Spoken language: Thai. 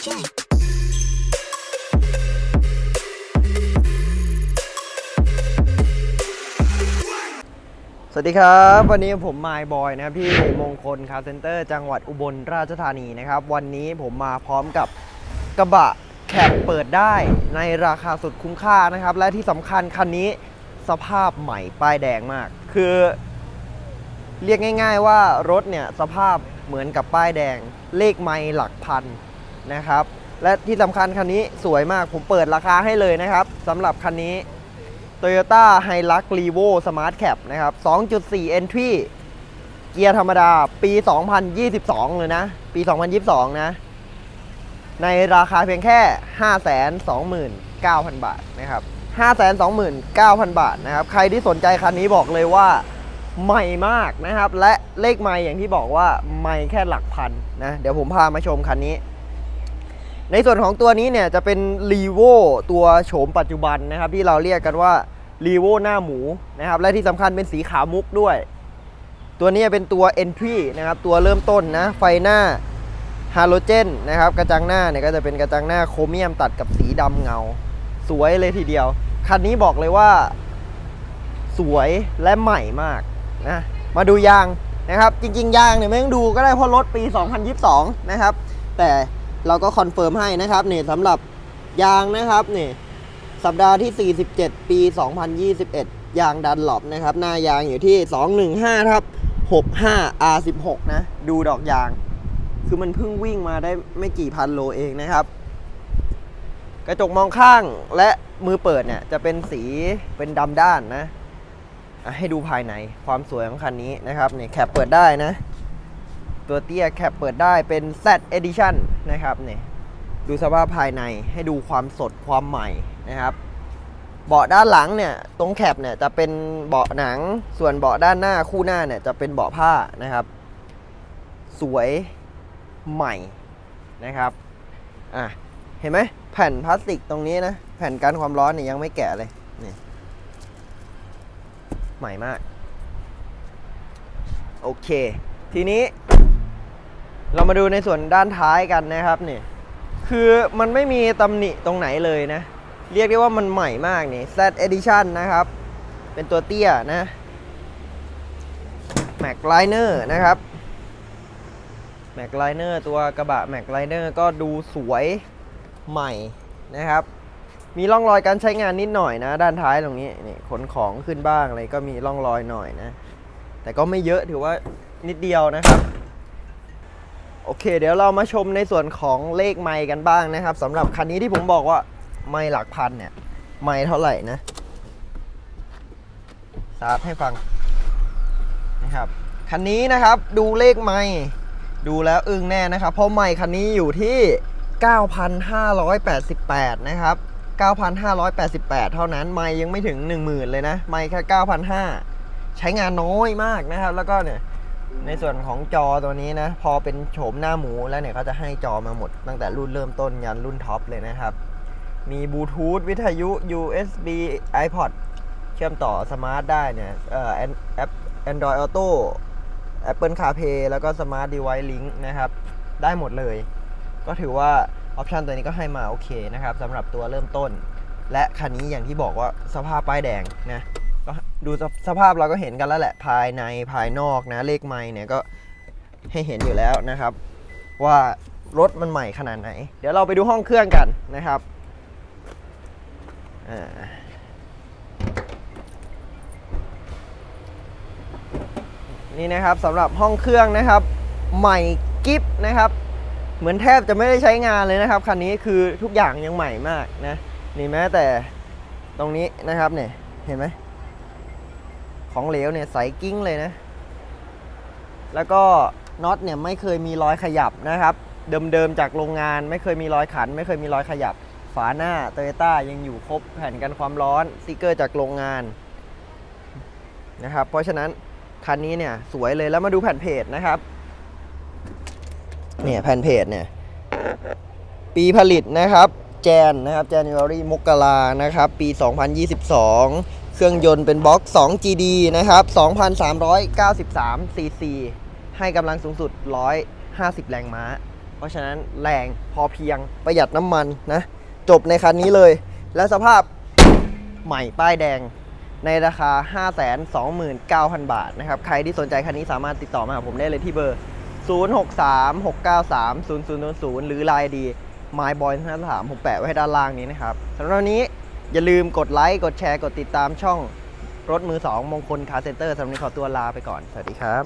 สวัสดีครับ วันนี้ผมมายบอยนะครับที่มงคลคาร์เซ็นเตอร์จังหวัดอุบลราชธานีนะครับ วันนี้ผมมาพร้อมกับกระบะแคปเปิดได้ในราคาสุดคุ้มค่านะครับ และที่สำคัญคันนี้สภาพใหม่ป้ายแดงมาก คือ เรียกง่าย ๆว่ารถเนี่ยสภาพเหมือนกับป้ายแดง เลขไมล์หลักพัน นะครับ และที่สำคัญคันนี้สวยมากผมเปิดราคาให้เลยนะครับสำหรับคันนี้ Toyota Hilux Revo Smart Cap นะครับ 2.4 Entry เกียร์ธรรมดาปี 2022 เลยนะ ปี 2022 นะ ในราคาเพียงแค่ 529,000 บาทนะครับ 529,000 บาทนะครับ ใครที่สนใจคันนี้บอกเลยว่าใหม่มากนะครับ และเลขไม่อย่างที่บอกว่าไม่แค่หลักพันนะ เดี๋ยวผมพามาชมคันนี้ ในส่วนของตัวนี้เนี่ยจะเป็น r e v o ตัวโฉมปัจจุบันนะครับที่เราเรียกกันว่า r e v o หน้าหมูนะครับและที่สำคัญเป็นสีขาวมุกด้วย ตัวนี้เป็นตัว Entry นะครับตัวเริ่มต้นนะไฟหน้าฮาโลเจนนะครับกระจังหน้าเนี่ยก็จะเป็นกระจังหน้าโครเมียมตัดกับสีดำเงา สวยเลยทีเดียว คันนี้บอกเลยว่า สวยและใหม่มากนะมาดูยางนะครับ จริง ๆ ยางเนี่ยไม่ต้องดูก็ได้เพราะรถปี 2022 นะครับ แต่ เราก็คอนเฟิร์มให้นะครับนี่สำหรับยางนะครับนี่สัปดาห์ที่ 47 ปี 2021 ยางดันหลบนะครับ หน้ายางอยู่ที่ 215ทับ65 R16 นะ ดูดอกยาง คือมันเพิ่งวิ่งมาได้ไม่กี่พันโลเองนะครับ กระจกมองข้างและมือเปิดเนี่ย จะเป็นสีเป็นดำด้านนะอะให้ดูภายในความสวยของคันนี้นะครับนี่แคปเปิดได้นะ ตัวเตี้ยแคปเปิดได้เป็น Z Edition นะครับนี่ดูสภาพภายในให้ดูความสดความใหม่นะครับ เบาะด้านหลังเนี่ยตรงแคปเนี่ยจะเป็นเบาะหนังส่วนเบาะด้านหน้าคู่หน้าเนี่ยจะเป็นเบาะผ้านะครับ สวยใหม่นะครับอะเห็นไหมแผ่นพลาสติกตรงนี้นะ แผ่นกันความร้อนเนี่ยยังไม่แกะเลยนี่ใหม่มาก โอเค ทีนี้ เรามาดูในส่วนด้านท้ายกันนะครับนี่คือมันไม่มีตำหนิตรงไหนเลยนะ เรียกได้ว่ามันใหม่มากนี่ Z Edition นะครับ เป็นตัวเตี้ยนะ Mac Liner นะครับ Mac Liner ตัวกระบะ Mac Liner ก็ดูสวยใหม่นะครับ มีร่องรอยการใช้งานนิดหน่อยนะ ด้านท้ายตรงนี้นี่ขนของขึ้นบ้างอะไรก็มีร่องรอยหน่อยนะ แต่ก็ไม่เยอะถือว่านิดเดียวนะครับ เค เดี๋ยวเรามาชมในส่วนของเลขไมค์กันบ้างนะครับสำหรับคันนี้ที่ผมบอกว่าไม่หลักพันเนี่ยไม่เท่าไหร่นะสาบให้ฟังนะครับคันนี้นะครับดูเลขไม่ดูแล้วอึ้งแน่นะครับ เพราะไม่คันนี้อยู่ที่ 9,588 นะครับ 9,588 เท่านั้น ไม่ยังไม่ถึง 10,000 เลยนะ ไม่แค่ 9,500 ใช้งานน้อยมากนะครับ แล้วก็เนี่ย ในส่วนของจอตัวนี้นะ พอเป็นโฉมหน้าหมูแล้วเนี่ยเขาจะให้จอมาหมด ตั้งแต่รุ่นเริ่มต้นยันรุ่นท็อปเลยนะครับ มีบลูทูธวิทยุ USB iPod เชื่อมต่อสมาร์ทได้เนี่ยเอ่อแอป Android Auto Apple CarPlay แล้วก็ Smart Device Link นะครับ ได้หมดเลย ก็ถือว่าออปชันตัวนี้ก็ให้มาโอเคนะครับสำหรับตัวเริ่มต้น และคันนี้อย่างที่บอกว่าสภาพป้ายแดงนะ ก็ดูสภาพเราก็เห็นกันแล้วแหละภายในภายนอกนะเลขไม้เนี่ยก็ให้เห็นอยู่แล้วนะครับ ว่ารถมันใหม่ขนาดไหน เดี๋ยวเราไปดูห้องเครื่องกันนะครับนี่นะครับสำหรับห้องเครื่องนะครับ ใหม่กิฟนะครับ เหมือนแทบจะไม่ได้ใช้งานเลยนะครับคันนี้คือทุกอย่างยังใหม่มากนะนี่แม้แต่ตรงนี้นะครับเนี่ยเห็นไหม ของเหลวเนี่ยใสกิ้งเลยนะ แล้วก็น็อตเนี่ยไม่เคยมีรอยขยับนะครับ เดิมๆจากโรงงานไม่เคยมีรอยขัน ไม่เคยมีรอยขยับ ฝาหน้าโตโยต้ายังอยู่ครบแผ่นกันความร้อนสติกเกอร์จากโรงงานนะครับ เพราะฉะนั้นคันนี้เนี่ยสวยเลยแล้วมาดูแผ่นเพจนะครับ เนี่ยแผ่นเพจเนี่ย ปีผลิตนะครับ แจนนะครับ January มกรานะครับ ปี 2022 เครื่องยนต์เป็นบล็อก 2 GD นะครับ 2,393 cc ให้กำลังสูงสุด 150 แรงม้า เพราะฉะนั้นแรงพอเพียงประหยัดน้ำมันนะ จบในคันนี้เลย และสภาพใหม่ป้ายแดงในราคา 529,000 บาทนะครับ ใครที่สนใจคันนี้สามารถติดต่อมาหาผมได้เลยที่เบอร์ 0636930000 หรือ Line ดี myboy 5ผมแปะไว้ด้านล่างนี้นะครับสำหรับวันนี้ อย่าลืมกดไลค์ กดแชร์ กดติดตามช่องรถมือ2มงคลคาเซ็นเตอร์สำหรับนนี้ขอตัวลาไปก่อน สวัสดีครับ